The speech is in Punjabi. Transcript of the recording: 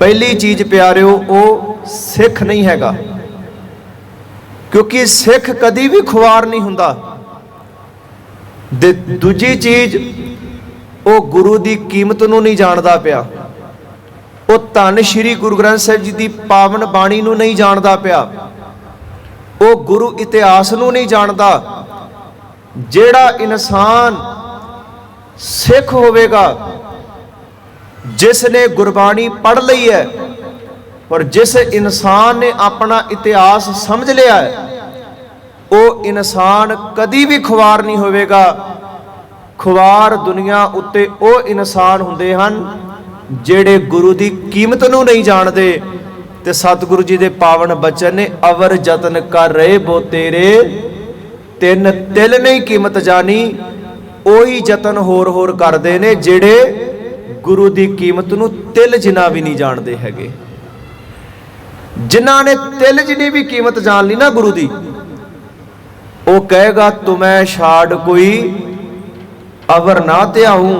ਪਹਿਲੀ ਚੀਜ਼ ਪਿਆਰਿਓ, ਉਹ ਸਿੱਖ ਨਹੀਂ ਹੈਗਾ। ਕਿਉਂਕਿ ਸਿੱਖ ਕਦੀ ਵੀ ਖੁਆਰ ਨਹੀਂ ਹੁੰਦਾ। ਦੇ ਦੂਜੀ ਚੀਜ਼, ਉਹ ਗੁਰੂ ਦੀ ਕੀਮਤ ਨੂੰ ਨਹੀਂ ਜਾਣਦਾ ਪਿਆ। ਉਹ ਧੰਨ ਸ਼੍ਰੀ ਗੁਰੂ ਗ੍ਰੰਥ ਸਾਹਿਬ ਜੀ ਦੀ ਪਾਵਨ ਬਾਣੀ ਨੂੰ ਨਹੀਂ ਜਾਣਦਾ ਪਿਆ। ਉਹ ਗੁਰੂ ਇਤਿਹਾਸ ਨੂੰ ਨਹੀਂ ਜਾਣਦਾ। ਜਿਹੜਾ ਇਨਸਾਨ ਸਿੱਖ ਹੋਵੇਗਾ ਜਿਸ ਨੇ ਗੁਰਬਾਣੀ ਪੜ੍ਹ ਲਈ ਹੈ ਪਰ ਜਿਸ ਇਨਸਾਨ ਨੇ ਆਪਣਾ ਇਤਿਹਾਸ ਸਮਝ ਲਿਆ ਹੈ, ਉਹ ਇਨਸਾਨ ਕਦੀ ਵੀ ਖੁਆਰ ਨਹੀਂ ਹੋਵੇਗਾ। ਖੁਆਰ ਦੁਨੀਆ ਉੱਤੇ ਉਹ ਇਨਸਾਨ ਹੁੰਦੇ ਹਨ ਜਿਹੜੇ ਗੁਰੂ ਦੀ ਕੀਮਤ ਨੂੰ ਨਹੀਂ ਜਾਣਦੇ ਤੇ ਸਤਿਗੁਰੂ ਜੀ ਦੇ ਪਾਵਨ ਬਚਨ ਨੇ, ਅਵਰ ਯਤਨ ਕਰ ਰਹੇ ਬੋ ਤੇਰੇ, ਤਿੰਨ ਤਿਲ ਨਹੀਂ ਕੀਮਤ ਜਾਣੀ, ਉਹੀ ਯਤਨ ਹੋਰ ਹੋਰ ਕਰਦੇ ਨੇ ਜਿਹੜੇ ਗੁਰੂ ਦੀ ਕੀਮਤ ਨੂੰ ਤਿਲ ਜਿਨਾ ਵੀ ਨਹੀਂ ਜਾਣਦੇ ਹੈਗੇ। ਜਿਨ੍ਹਾਂ ਨੇ ਤਿਲ ਜਿਨੀ ਵੀ ਕੀਮਤ ਜਾਣ ਲਈ ਨਾ ਗੁਰੂ ਦੀ, ਉਹ ਕਹੇਗਾ ਤੁਮੈ ਛਾੜ ਕੋਈ ਅਵਰ ਨਾ ਧਿਆਉ।